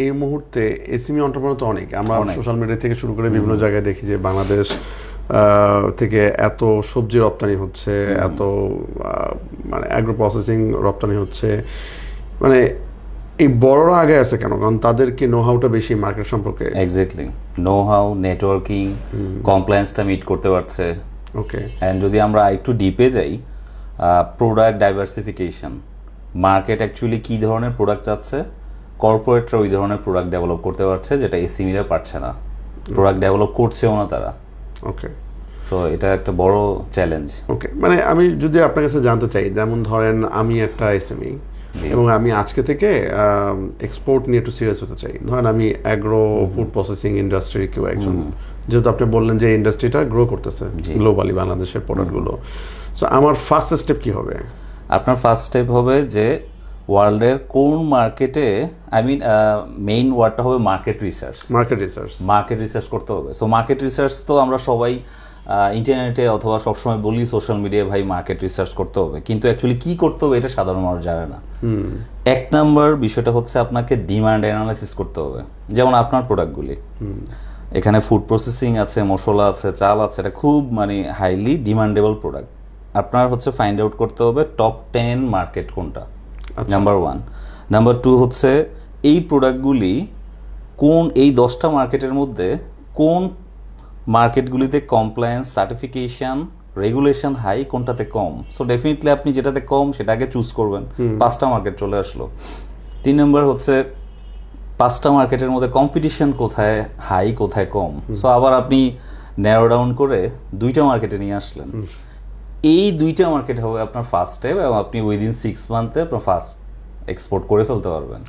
এই মুহূর্তে SME entrepreneur তো অনেক। আমরা অনেক। সোশ্যাল মিডিয়া থেকে শুরু করে বিভিন্ন জায়গায় দেখি যে বাংলাদেশ থেকে এত সবজি রপ্তানি হচ্ছে এত মানে অ্যাগ্রো প্রসেসিং রপ্তানি হচ্ছে। মানে এই বড়রা আগে আছে কেন? কারণ তাদেরকে নো হাউটা বেশি মার্কেট সম্পর্কে। এক্স্যাক্টলি নো হাউ নেটওয়ার্কিং কমপ্লায়েন্সটা মিট করতে পারছে। ওকে অ্যান্ড যদি আমরা একটু ডিপে যাই প্রোডাক্ট ডাইভার্সিফিকেশন মার্কেট অ্যাকচুয়ালি কী ধরনের প্রোডাক্ট চাচ্ছে? কর্পোরেটরা ওই ধরনের প্রোডাক্ট ডেভেলপ করতে পারছে যেটা এসিমিরা পারছে না। প্রোডাক্ট ডেভেলপ করছেও না তারা। ওকে সো এটা একটা বড় চ্যালেঞ্জ ওকে মানে আমি যদি আপনার কাছে জানতে চাই যেমন ধরেন আমি একটা এসএমই এবং আমি আজকে থেকে এক্সপোর্ট নিয়ে একটু সিরিয়াস হতে চাই। ধরেন আমি অ্যাগ্রো ফুড প্রসেসিং ইন্ডাস্ট্রির কেউ একজন। যেহেতু আপনি বললেন যে ইন্ডাস্ট্রিটা গ্রো করতেছে গ্লোবালি বাংলাদেশের প্রোডাক্টগুলো সো আমার ফার্স্ট স্টেপ কি হবে? আপনার ফার্স্ট স্টেপ হবে যে ওয়ার্ল্ডের কোন মার্কেটে আই মিন মেইন ওয়ার্ডটা হবে market research market research market research করতে হবে। সো মার্কেট রিসার্চ তো আমরা সবাই ইন্টারনেটে অথবা সবসময় বলি সোশ্যাল মিডিয়ায় ভাই মার্কেট রিসার্চ করতে হবে। কিন্তু অ্যাকচুয়ালি কি করতে হবে এটা সাধারণ মানুষ জানে না। এক নম্বর বিষয়টা হচ্ছে আপনাকে ডিমান্ড অ্যানালাইসিস করতে হবে। যেমন আপনার প্রোডাক্টগুলি এখানে ফুড প্রসেসিং আছে মশলা আছে চাল আছে এটা খুব মানে হাইলি ডিমান্ডেবল প্রোডাক্ট আপনার হচ্ছে ফাইন্ড আউট করতে হবে টপ টেন মার্কেট কোনটা। নাম্বার ওয়ান নাম্বার টু হচ্ছে এই প্রোডাক্টগুলি কোন এই দশটা মার্কেটের মধ্যে কোন মার্কেটগুলিতে কমপ্লায়েন্স সার্টিফিকেশন রেগুলেশন হাই কোনটাতে কম? সো ডেফিনেটলি আপনি যেটাতে কম সেটা আগে চুজ করবেন। পাঁচটা মার্কেট চলে আসলো। তিন নম্বর হচ্ছে পাঁচটা মার্কেটের মধ্যে কম্পিটিশন কোথায় হাই কোথায় কম? সো আবার আপনি ন্যারো ডাউন করে দুইটা মার্কেটে নিয়ে আসলেন। এই দুইটা মার্কেট হবে আপনার ফার্স্ট স্টেপ এবং আপনি উইদিন সিক্স মান্থে আপনার ফার্স্ট এক্সপোর্ট করে ফেলতে পারবেন।